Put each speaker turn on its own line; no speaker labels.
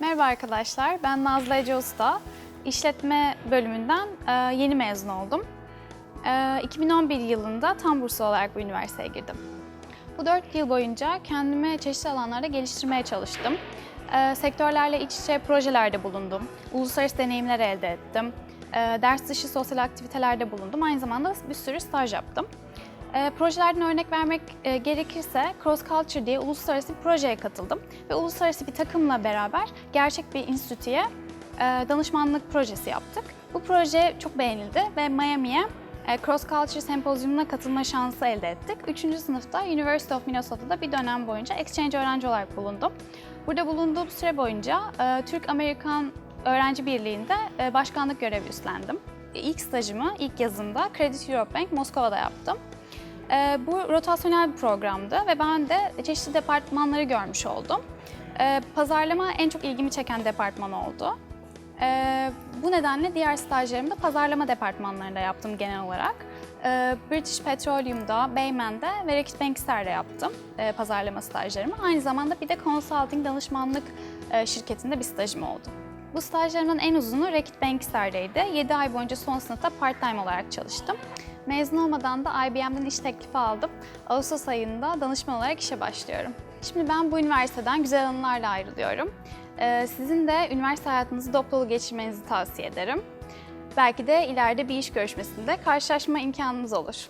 Merhaba arkadaşlar, ben Nazlı Ece Usta. İşletme bölümünden e, yeni mezun oldum. E, 2011 yılında tam burslu olarak bu üniversiteye girdim. Bu 4 yıl boyunca kendimi çeşitli alanlarda geliştirmeye çalıştım. E, sektörlerle iç içe projelerde bulundum. Uluslararası deneyimler elde ettim. E, ders dışı sosyal aktivitelerde bulundum. Aynı zamanda bir sürü staj yaptım. E, projelerden örnek vermek e, gerekirse Cross Culture diye uluslararası bir projeye katıldım ve uluslararası bir takımla beraber gerçek bir enstitüye e, danışmanlık projesi yaptık. Bu proje çok beğenildi ve Miami'ye e, Cross Culture Sempozyumuna katılma şansı elde ettik. Üçüncü sınıfta University of Minnesota'da bir dönem boyunca exchange öğrenci olarak bulundum. Burada bulunduğum süre boyunca e, Türk-Amerikan Öğrenci Birliği'nde e, başkanlık görevi üstlendim. İlk stajımı ilk yazında Credit Europe Bank Moskova'da yaptım. Ee, bu rotasyonel bir programdı ve ben de çeşitli departmanları görmüş oldum. Ee, pazarlama en çok ilgimi çeken departman oldu. Ee, bu nedenle diğer stajlarımı da pazarlama departmanlarında yaptım genel olarak. Ee, British Petroleum'da, Bayman'de ve Reckitt Benckiser'de yaptım e, pazarlama stajlarımı. Aynı zamanda bir de consulting danışmanlık e, şirketinde bir stajım oldu. Bu stajlarımın en uzunu Reckitt Benckiser'deydi. 7 ay boyunca son sınıfta part-time olarak çalıştım. Mezun olmadan da IBM'den iş teklifi aldım. Ağustos ayında danışman olarak işe başlıyorum. Şimdi ben bu üniversiteden güzel anılarla ayrılıyorum. Ee, sizin de üniversite hayatınızı dop dolu geçirmenizi tavsiye ederim. Belki de ileride bir iş görüşmesinde karşılaşma imkanınız olur.